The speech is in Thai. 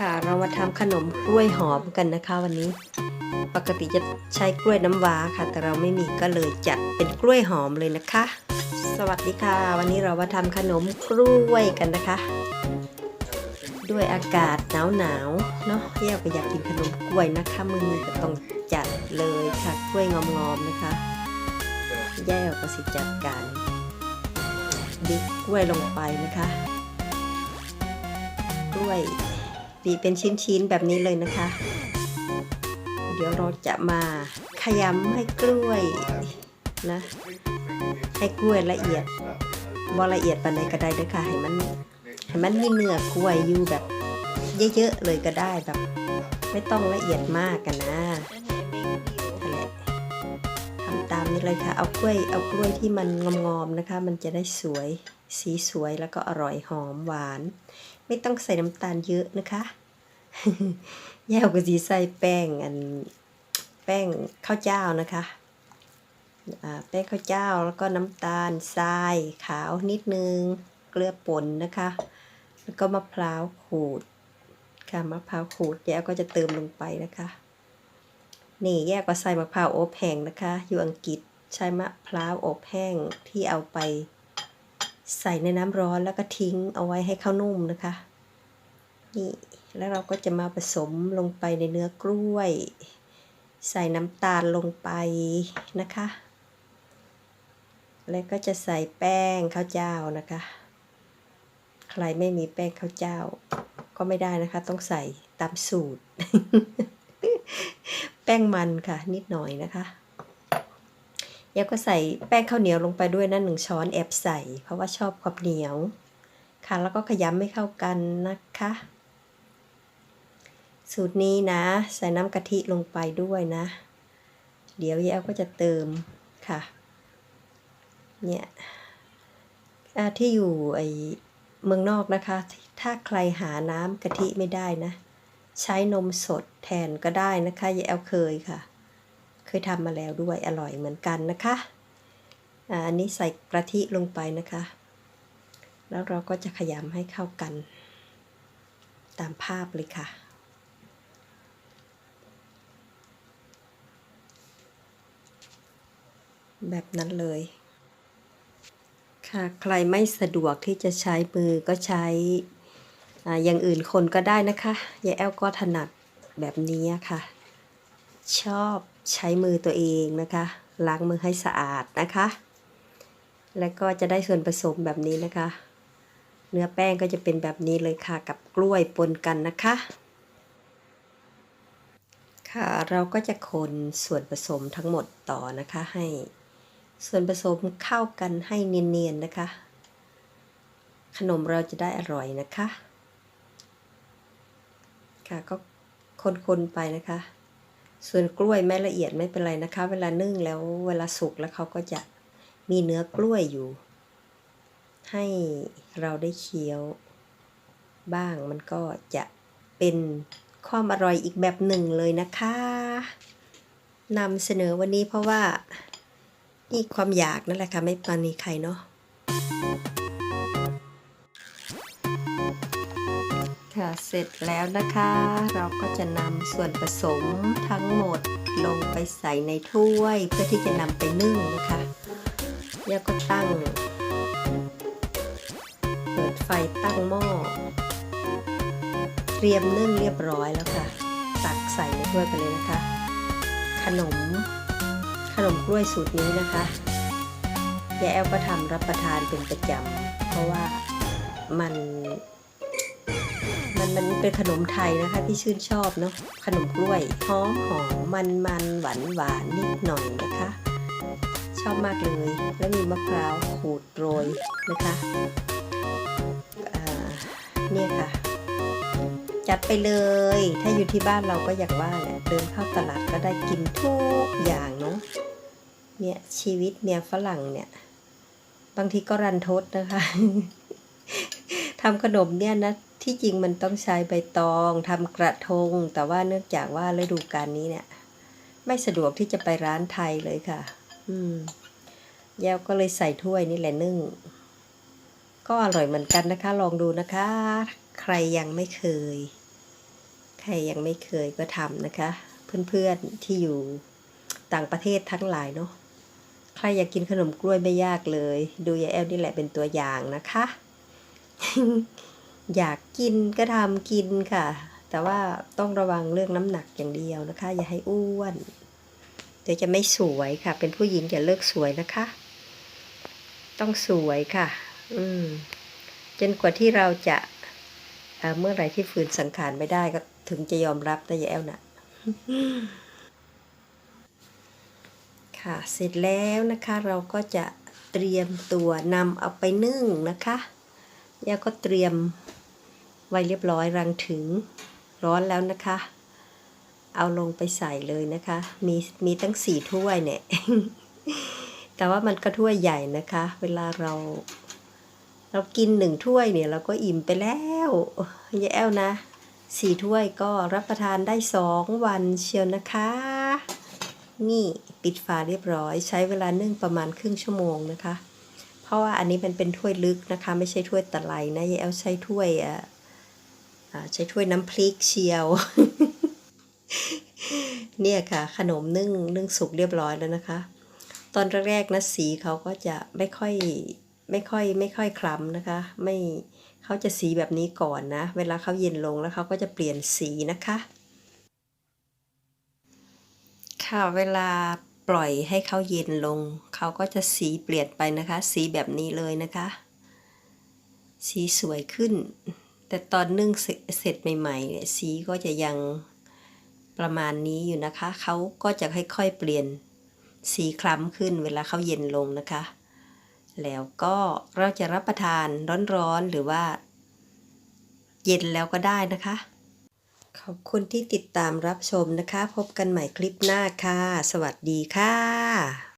ค่ะ เรามาทำขนมกล้วยหอมกันนะคะวันนี้ ปกติจะใช้กล้วยน้ำว้าค่ะ แต่เราไม่มีก็เลยจัดเป็นกล้วยหอมเลยนะคะ สวัสดีค่ะ วันนี้เรามาทำขนมกล้วยกันนะคะ ด้วยอากาศหนาวหนาวๆเนาะแย่ก็อยากกินขนมกล้วยนะคะมือนี้ก็ต้องจัดเลยค่ะกล้วยงอมๆนะคะแย่ก็สิจัดการดิกล้วยลงไปนะคะ กล้วย บีเป็นชิ้นๆแบบนี้เลยนะคะ เดี๋ยวเราจะมาขยำให้กล้วยนะ ให้กล้วยละเอียดบ่ละเอียดปานใดก็ได้เด้วยค่ะให้มันให้มันมีเนื้อกล้วยอยู่แบบเยอะๆเลยก็ได้แบบ ไม่ต้องละเอียดมากกันนะนั่นแหละทำตามนี้เลยค่ะ เอากล้วยเอากล้วยที่มันงอมๆนะคะ มันจะได้สวยสีสวยแล้วก็อร่อยหอมหวาน ไม่ต้องใส่น้ำตาลเยอะนะคะแย่ก็สีใส่แป้งอันแป้งข้าวเจ้านะคะแป้งข้าวเจ้าแล้วก็น้ำตาลทรายขาวนิดนึงเกลือป่นนะคะ แล้วก็มะพร้าวขูดค่ะมะพร้าวขูดแย่ก็จะเติมลงไปนะคะ นี่แย่ก็ใส่มะพร้าวอบแห้งนะคะ อยู่อังกฤษใช้มะพร้าวอบแห้งที่เอาไป ใส่ในน้ำร้อนแล้วก็ทิ้งเอาไว้ให้ข้าวนุ่มนะคะ นี่แล้วเราก็จะมาผสมลงไปในเนื้อกล้วย ใส่น้ำตาลลงไปนะคะ แล้วก็จะใส่แป้งข้าวเจ้านะคะ ใครไม่มีแป้งข้าวเจ้า ก็ไม่ได้นะคะ ต้องใส่ตามสูตร แป้งมันค่ะ นิดหน่อยนะคะ แล้วก็ใส่แป้งข้าวเหนียวลงไปด้วยนะหนึ่งช้อนแอบใส่ เพราะว่าชอบความเหนียว ค่ะ แล้วก็ขยำให้เข้ากันนะคะ สูตรนี้นะ ใส่น้ำกะทิลงไปด้วยนะ เดี๋ยวแย้วก็จะเติมค่ะ เนี่ยที่อยู่ไอเมืองนอกนะคะ ถ้าใครหาน้ำกะทิไม่ได้นะ ใช้นมสดแทนก็ได้นะคะยายแอลเคยค่ะ เคยทำมาแล้วด้วยอร่อยเหมือนกันนะคะอันนี้ใส่กะทิลงไปนะคะ แล้วเราก็จะขยำให้เข้ากัน ตามภาพเลยค่ะแบบนั้นเลย ค่ะใครไม่สะดวกที่จะใช้มือก็ใช้ออย่างอื่นคนก็ได้นะคะยายแอลก็ถนัดแบบนี้ค่ะ ชอบ ใช้มือตัวเองนะคะ ล้างมือให้สะอาดนะคะ แล้วก็จะได้ส่วนผสมแบบนี้นะคะ เนื้อแป้งก็จะเป็นแบบนี้เลยค่ะกับกล้วยปนกันนะคะ ค่ะเราก็จะคนส่วนผสมทั้งหมดต่อนะคะให้ส่วนผสมเข้ากันให้เนียนๆนะคะ ขนมเราจะได้อร่อยนะคะ ค่ะก็คนๆไปนะคะ ส่วนกล้วยไม่ละเอียดไม่เป็นไรนะคะ เวลานึ่งแล้วเวลาสุกแล้วเขาก็จะมีเนื้อกล้วยอยู่ ให้เราได้เคี้ยว บ้างมันก็จะเป็นความอร่อยอีกแบบหนึ่งเลยนะคะนำเสนอวันนี้เพราะว่านี่ความอยากนั่นแหละค่ะไม่ปานีใครเนาะ ค่ะเสร็จแล้วนะคะ เราก็จะนำส่วนผสมทั้งหมดลงไปใส่ในถ้วยเพื่อที่จะนำไปนึ่งนะคะแล้วก็ตั้ง เปิดไฟตั้งหม้อเตรียมนึ่งเรียบร้อยแล้วค่ะ ตักใส่ในถ้วยไปเลยนะคะ ขนม ขนมกล้วยสูตรนี้นะคะยายแอลก็ทำรับประทานเป็นประจำเพราะว่ามัน มันมันเป็นขนมไทยนะคะที่ชื่นชอบเนาะขนมกล้วยหอมหอมมันมันหวานหวานนิดหน่อยนะคะ ชอบมากเลย แล้วมีมะพร้าวขูดโรยนะคะเนี่ยค่ะ จัดไปเลย ถ้าอยู่ที่บ้านเราก็อยางว่าแหละเดินเข้าตลาดก็ได้กินทุกอย่างเนาะเนี่ยชีวิตเมียฝรั่งเนี่ย บางทีก็รันทดนะคะ ทำขนมเนี่ยนะที่จริงมันต้องใช้ใบตองทำกระทง แต่ว่าเนื่องจากว่าฤดูกาลนี้เนี่ย ไม่สะดวกที่จะไปร้านไทยเลยค่ะ อืมแย้วก็เลยใส่ถ้วยนี่แหละนึ่ง ก็อร่อยเหมือนกันนะคะ ลองดูนะคะ ใครยังไม่เคย ใครยังไม่เคยก็ทำนะคะ เพื่อนๆที่อยู่ต่างประเทศทั้งหลายเนาะใครอยากกินขนมกล้วยไม่ยากเลย ดูยายแอลนี่แหละเป็นตัวอย่างนะคะ อยากกินก็ทำกินค่ะ แต่ว่าต้องระวังเรื่องน้ำหนักอย่างเดียวนะคะ อย่าให้อ้วน เดี๋ยวจะไม่สวยค่ะ เป็นผู้หญิงอย่าเลิกสวยนะคะ ต้องสวยค่ะ อืม จนกว่าที่เราจะเเมื่อไรที่ฝืนสังขารไม่ได้ก็ถึงจะยอมรับนะยายแอลน่ะค่ะเสร็จแล้วนะคะเราก็จะเตรียมตัวนำเอาไปนึ่งนะคะ ยาก็เตรียมไว้เรียบร้อยรังถึงร้อนแล้วนะคะ เอาลงไปใส่เลยนะคะ มีมีตั้งสี่ถ้วยเนี่ย แต่ว่ามันก็ถ้วยใหญ่นะคะ เวลาเรา เรากินหนึ่งถ้วยเนี่ยเราก็อิ่มไปแล้วยายแอลนะสี่ถ้วยก็รับประทานได้สองวันเชียวนะคะ นี่ปิดฝาเรียบร้อย ใช้เวลานึ่งประมาณครึ่งชั่วโมงนะคะ เพราะว่าอันนี้มันเป็นถ้วยลึกนะคะ ไม่ใช่ถ้วยตะไลนะยายแอลใช้ถ้วยอะอ่าใช้ถ้วยน้ำพริกเชียว เนี่ยค่ะ ขนมนึ่งนึ่งสุกเรียบร้อยแล้วนะคะ ตอนแรกๆนะสีเขาก็จะไม่ค่อยไม่ค่อยไม่ค่อยคล้ำนะคะ ไม่เขาจะสีแบบนี้ก่อนนะ เวลาเขาเย็นลงแล้วเขาก็จะเปลี่ยนสีนะคะ ค่ะเวลา ปล่อยให้เขาเย็นลง เขาก็จะสีเปลี่ยนไปนะคะ สีแบบนี้เลยนะคะ สีสวยขึ้น แต่ตอนนึ่งเสร็จเสร็จใหม่ๆเนี่ยสีก็จะยังประมาณนี้อยู่นะคะ เขาก็จะค่อยๆเปลี่ยนสีคล้ำขึ้นเวลาเขาเย็นลงนะคะ แล้วก็เราจะรับประทานร้อนๆหรือว่า เย็นแล้วก็ได้นะคะ ขอบคุณที่ติดตามรับชมนะคะ พบกันใหม่คลิปหน้าค่ะ สวัสดีค่ะ